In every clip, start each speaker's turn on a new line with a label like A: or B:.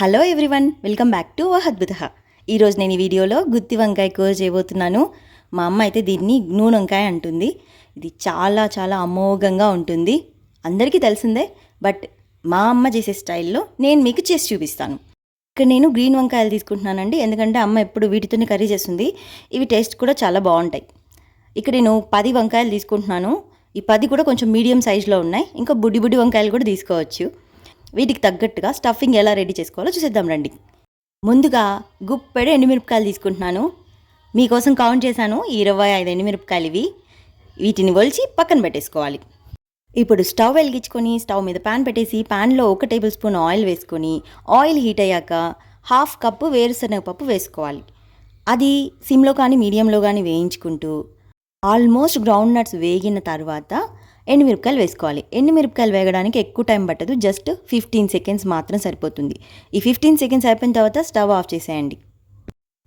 A: Hello everyone welcome back to అద్భుత ఈరోజు నేను ఈ వీడియోలో గుత్తి వంకాయ కూర చేయబోతున్నాను. మా అమ్మ అయితే దీన్ని నూనె వంకాయ అంటుంది. ఇది చాలా చాలా అమోఘంగా ఉంటుంది. అందరికీ తెలిసిందే బట్ మా అమ్మ చేసే స్టైల్లో నేను మీకు చేసి చూపిస్తాను. ఇక్కడ నేను గ్రీన్ వంకాయలు తీసుకుంటున్నానండి. ఎందుకంటే అమ్మ ఎప్పుడు వీటితోనే కర్రీ చేస్తుంది. ఇవి టేస్ట్ కూడా చాలా బాగుంటాయి. ఇక్కడ నేను పది వంకాయలు తీసుకుంటున్నాను. ఈ పది కూడా కొంచెం మీడియం సైజులో ఉన్నాయి. ఇంకా బుడ్డి బుడ్డి వంకాయలు కూడా తీసుకోవచ్చు. వీటికి తగ్గట్టుగా స్టఫింగ్ ఎలా రెడీ చేసుకోవాలో చూసేద్దాం రండి. ముందుగా గుప్పెడు ఎండుమిరపకాయలు తీసుకుంటున్నాను. మీకోసం కౌంట్ చేశాను. ఇరవై ఐదు ఎండుమిరపకాయలు ఇవి. వీటిని ఒలిచి పక్కన పెట్టేసుకోవాలి. ఇప్పుడు స్టవ్ వెలిగించుకొని స్టవ్ మీద ప్యాన్ పెట్టేసి ప్యాన్లో ఒక టేబుల్ స్పూన్ ఆయిల్ వేసుకొని ఆయిల్ హీట్ అయ్యాక హాఫ్ కప్పు వేరుశనగ పప్పు వేసుకోవాలి. అది సిమ్లో కానీ మీడియంలో కానీ వేయించుకుంటూ ఆల్మోస్ట్ గ్రౌండ్ నట్స్ వేగిన తర్వాత ఎండుమిరపకాయలు వేసుకోవాలి. ఎండుమిరపకాయలు వేగడానికి ఎక్కువ టైం పట్టదు. జస్ట్ ఫిఫ్టీన్ సెకండ్స్ మాత్రం సరిపోతుంది. ఈ ఫిఫ్టీన్ సెకండ్స్ అయిపోయిన తర్వాత స్టవ్ ఆఫ్ చేసేయండి.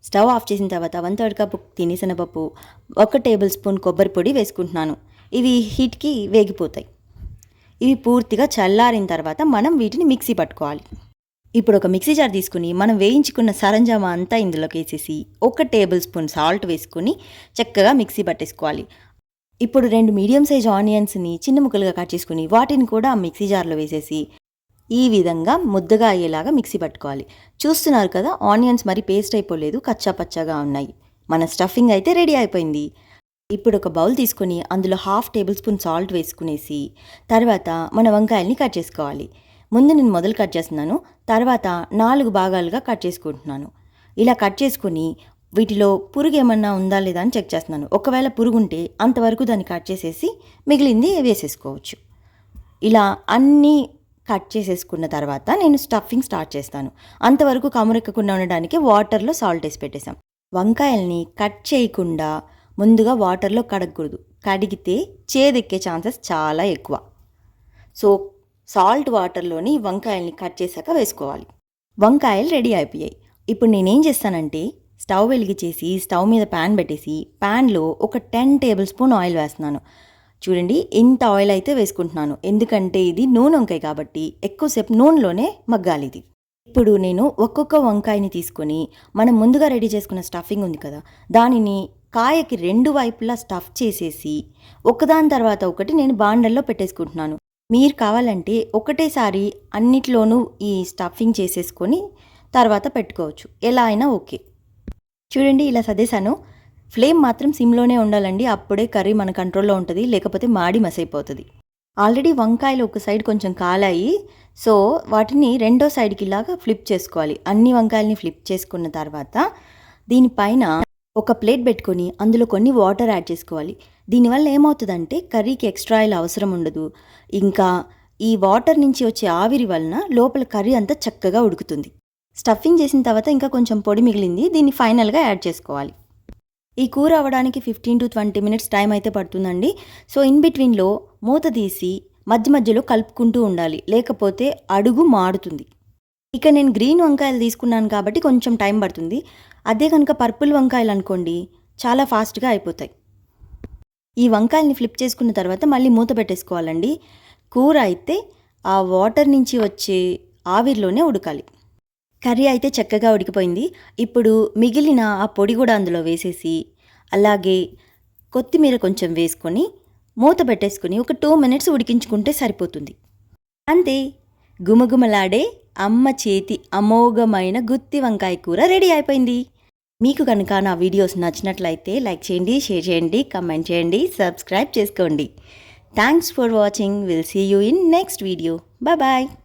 A: స్టవ్ ఆఫ్ చేసిన తర్వాత వన్ థర్డ్ కప్ తినేసినపప్పు ఒక టేబుల్ స్పూన్ కొబ్బరి పొడి వేసుకుంటున్నాను. ఇవి హీట్కి వేగిపోతాయి. ఇవి పూర్తిగా చల్లారిన తర్వాత మనం వీటిని మిక్సీ పట్టుకోవాలి. ఇప్పుడు ఒక మిక్సీ జార్ తీసుకుని మనం వేయించుకున్న సరంజామా అంతా ఇందులోకి వేసేసి ఒక టేబుల్ స్పూన్ సాల్ట్ వేసుకుని చక్కగా మిక్సీ పట్టేసుకోవాలి. ఇప్పుడు రెండు మీడియం సైజ్ ఆనియన్స్ని చిన్న ముక్కలుగా కట్ చేసుకుని వాటిని కూడా ఆ మిక్సీ జార్లో వేసేసి ఈ విధంగా ముద్దగా అయ్యేలాగా మిక్సీ పట్టుకోవాలి. చూస్తున్నారు కదా ఆనియన్స్ మరి పేస్ట్ అయిపోలేదు కచ్చా పచ్చగా ఉన్నాయి. మన స్టఫింగ్ అయితే రెడీ అయిపోయింది. ఇప్పుడు ఒక బౌల్ తీసుకొని అందులో హాఫ్ టేబుల్ స్పూన్ సాల్ట్ వేసుకునేసి తర్వాత మన వంకాయల్ని కట్ చేసుకోవాలి. ముందు నేను మొదలు కట్ చేస్తున్నాను తర్వాత నాలుగు భాగాలుగా కట్ చేసుకుంటున్నాను. ఇలా కట్ చేసుకుని వీటిలో పురుగు ఏమన్నా ఉందా లేదా అని చెక్ చేస్తున్నాను. ఒకవేళ పురుగు ఉంటే అంతవరకు దాన్ని కట్ చేసేసి మిగిలింది వేసేసుకోవచ్చు. ఇలా అన్నీ కట్ చేసేసుకున్న తర్వాత నేను స్టఫింగ్ స్టార్ట్ చేస్తాను. అంతవరకు కమురెక్కకుండా ఉండడానికి వాటర్లో సాల్ట్ వేసి పెట్టేశాం. వంకాయల్ని కట్ చేయకుండా ముందుగా వాటర్లో కడగకూడదు. కడిగితే చేదెక్కే ఛాన్సెస్ చాలా ఎక్కువ. సో సాల్ట్ వాటర్లోని వంకాయల్ని కట్ చేశాక వేసుకోవాలి. వంకాయలు రెడీ అయిపోయాయి. ఇప్పుడు నేనేం చేస్తానంటే స్టవ్ వెలిగించేసి స్టవ్ మీద ప్యాన్ పెట్టేసి ప్యాన్లో ఒక టెన్ టేబుల్ స్పూన్ ఆయిల్ వేస్తున్నాను. చూడండి ఇంత ఆయిల్ అయితే వేసుకుంటున్నాను. ఎందుకంటే ఇది నూనె వంకాయ కాబట్టి ఎక్కువసేపు నూనెలోనే మగ్గాలి ఇది. ఇప్పుడు నేను ఒక్కొక్క వంకాయని తీసుకొని మనం ముందుగా రెడీ చేసుకున్న స్టఫింగ్ ఉంది కదా దానిని కాయకి రెండు వైపులా స్టఫ్ చేసేసి ఒకదాని తర్వాత ఒకటి నేను బాండల్లో పెట్టేసుకుంటున్నాను. మీరు కావాలంటే ఒకటేసారి అన్నిట్లోనూ ఈ స్టఫింగ్ చేసేసుకొని తర్వాత పెట్టుకోవచ్చు. ఎలా అయినా ఓకే. చూడండి ఇలా సదేశాను. ఫ్లేమ్ మాత్రం సిమ్లోనే ఉండాలండి. అప్పుడే కర్రీ మన కంట్రోల్లో ఉంటుంది లేకపోతే మాడి మసైపోతుంది. ఆల్రెడీ వంకాయలు ఒక సైడ్ కొంచెం కాలాయి. సో వాటిని రెండో సైడ్కి ఇలాగా ఫ్లిప్ చేసుకోవాలి. అన్ని వంకాయల్ని ఫ్లిప్ చేసుకున్న తర్వాత దీనిపైన ఒక ప్లేట్ పెట్టుకొని అందులో కొన్ని వాటర్ యాడ్ చేసుకోవాలి. దీనివల్ల ఏమవుతుందంటే కర్రీకి ఎక్స్ట్రా ఆయిల్ అవసరం ఉండదు. ఇంకా ఈ వాటర్ నుంచి వచ్చే ఆవిరి వలన లోపల కర్రీ అంతా చక్కగా ఉడుకుతుంది. స్టఫింగ్ చేసిన తర్వాత ఇంకా కొంచెం పొడి మిగిలింది. దీన్ని ఫైనల్గా యాడ్ చేసుకోవాలి. ఈ కూర అవ్వడానికి fifteen to twenty minutes time అయితే పడుతుందండి. సో ఇన్ బిట్వీన్లో మూత తీసి మధ్య మధ్యలో కలుపుకుంటూ ఉండాలి. లేకపోతే అడుగు మాడుతుంది ఇక నేను గ్రీన్ వంకాయలు తీసుకున్నాను కాబట్టి కొంచెం టైం పడుతుంది. అదే కనుక పర్పుల్ వంకాయలు అనుకోండి చాలా ఫాస్ట్గా అయిపోతాయి. ఈ వంకాయల్ని ఫ్లిప్ చేసుకున్న తర్వాత మళ్ళీ మూత పెట్టేసుకోవాలండి. కూర అయితే ఆ వాటర్ నుంచి వచ్చే ఆవిరిలోనే ఉడకాలి. కర్రీ అయితే చక్కగా ఉడికిపోయింది. ఇప్పుడు మిగిలిన ఆ పొడి కూడా అందులో వేసేసి అలాగే కొత్తిమీర కొంచెం వేసుకొని మూత పెట్టేసుకొని ఒక టూ మినిట్స్ ఉడికించుకుంటే సరిపోతుంది. అంతే. గుమగుమలాడే అమ్మ చేతి అమోఘమైన గుత్తి వంకాయ కూర రెడీ అయిపోయింది. మీకు కనుక నా వీడియోస్ నచ్చినట్లయితే లైక్ చేయండి షేర్ చేయండి కమెంట్ చేయండి సబ్స్క్రైబ్ చేసుకోండి. Thanks for watching. Will see you in next video. Bye bye.